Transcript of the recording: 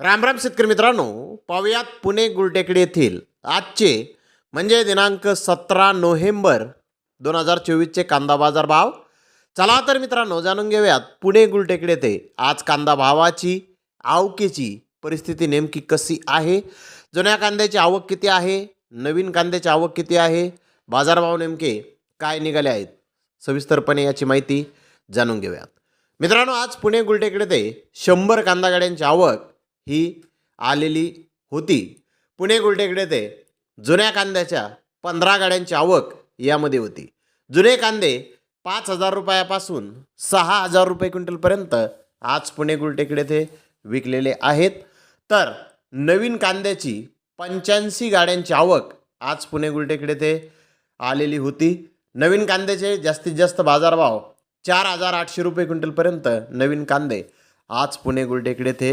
रामराम शेतकरी मित्रांनो पाहुयात पुणे गुलटेकडी येथील आजचे म्हणजे दिनांक सतरा नोव्हेंबर दोन हजार चोवीसचे कांदा बाजार भाव. चला तर मित्रांनो जाणून घेऊयात पुणे गुलटेकडी येथे आज कांदा भावाची आवकेची परिस्थिती नेमकी कशी आहे? जुन्या कांद्याची आवक किती आहे? नवीन कांद्याची आवक किती आहे? बाजारभाव नेमके काय निघाले आहेत? सविस्तरपणे याची माहिती जाणून घेऊयात. मित्रांनो आज पुणे गुलटेकडे ते शंभर कांदा गाड्यांची आवक ही आलेली होती. पुणे गुलटेकडे ते जुन्या कांद्याच्या पंधरा गाड्यांची आवक यामध्ये होती. जुने कांदे पाच हजार रुपयापासून सहा हजार रुपये क्विंटलपर्यंत आज पुणे गुलटेकडे ते विकलेले आहेत. तर नवीन कांद्याची पंच्याऐंशी गाड्यांची आवक आज पुणे गुलटेकडे ते आलेली होती. नवीन कांद्याचे जास्तीत जास्त बाजारभाव चार हजार आठशे रुपये क्विंटलपर्यंत नवीन कांदे आज पुणे गुलटेकडे ते